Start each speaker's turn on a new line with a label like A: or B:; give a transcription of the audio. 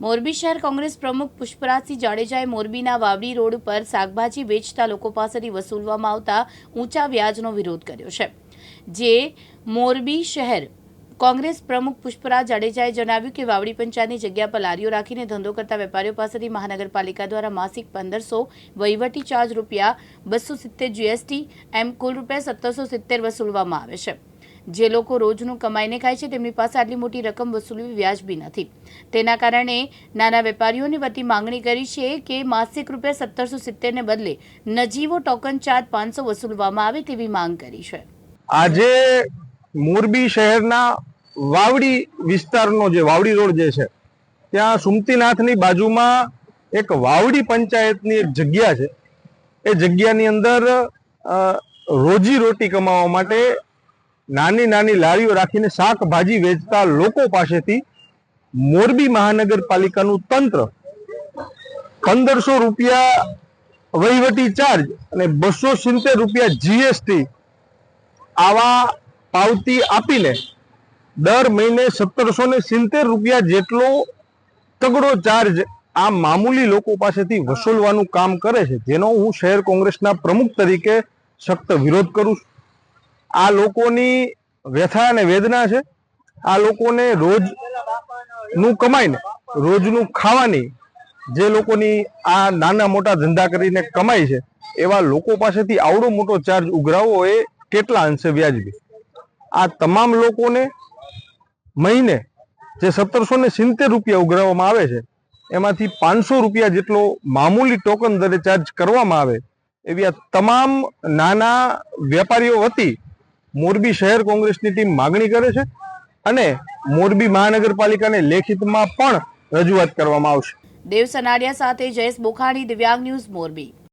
A: મોરબી શહેર કોંગ્રેસ પ્રમુખ પુષ્પરાજસિંહ જાડેજાએ મોરબીના વાવડી રોડ પર શાકભાજી વેચતા લોકો પાસેથી વસૂલવામાં આવતા ઊંચા વ્યાજનો વિરોધ કર્યો છે. જે મોરબી શહેર કોંગ્રેસ પ્રમુખ પુષ્પરાજ જાડેજાએ જણાવ્યું કે વાવડી પંચાયતની જગ્યા પર લારીઓ રાખીને ધંધો કરતા વેપારીઓ પાસેથી મહાનગરપાલિકા દ્વારા માસિક પંદરસો વહીવટી ચાર્જ રૂપિયા બસો સિત્તેર જીએસટી, એમ કુલ રૂપિયા સત્તરસો સિત્તેર વસૂલવામાં આવે છે. જે લોકો રોજનું કમાઈને ખાય છે, તેમની પાસે આટલી મોટી રકમ વસૂલવી વ્યાજબી નથી. તેના કારણે નાના વેપારીઓની વતી માંગણી કરી છે કે માસિક રૂપિયા સત્તરસો સિત્તેરને બદલે નજીવો ટોકન ચાર્જ પાંચસો વસૂલવામાં આવે તેવી માંગ કરી છે.
B: આજે મોરબી શહેરના વાવડી વિસ્તારનો જે વાવડી રોડ જે છે, ત્યાં સુમતીનાથની બાજુમાં એક વાવડી પંચાયતની એક જગ્યા છે. એ જગ્યાની અંદર રોજી રોટી કમાવા માટે નાની નાની લારીઓ રાખીને શાકભાજી વેચતા લોકો પાસેથી મોરબી મહાનગરપાલિકાનું તંત્ર પંદરસો રૂપિયા વહીવટી ચાર્જ અને બસો સિત્તેર રૂપિયા જીએસટી આવા પાવતી આપીને દર મહિને સત્તરસો ને સિત્તેર રૂપિયા જેટલો તગડો ચાર્જ આ મામૂલી લોકો પાસેથી વસૂલવાનું કામ કરે છે. જેનો હું શહેર કોંગ્રેસના પ્રમુખ તરીકે સખ્ત વિરોધ કરું છું. આ લોકોની વ્યથા અને વેદના છે. આ લોકોને રોજનું કમાઈને રોજનું ખાવાની જે લોકોની આ નાના મોટા ધંધા કરીને કમાય છે, એવા લોકો પાસેથી આવડો મોટો ચાર્જ ઉઘરાવવો એ કેટલા અંશે વ્યાજબી? આ તમામ લોકોને મહિને જે સત્તરસો ને સિત્તેર રૂપિયા ઉઘરાવવામાં આવે છે, એમાંથી પાંચસો રૂપિયા જેટલો મામૂલી ટોકન દરે ચાર્જ કરવામાં આવે, એવી આ તમામ નાના વેપારીઓ વતી મોરબી શહેર કોંગ્રેસની ટીમ માગણી કરે છે અને મોરબી મહાનગરપાલિકાને લેખિતમાં પણ રજૂઆત કરવામાં આવશે.
A: દેવ સનાડિયા સાથે જયેશ બોખાણી, દિવ્યાંગ ન્યૂઝ મોરબી.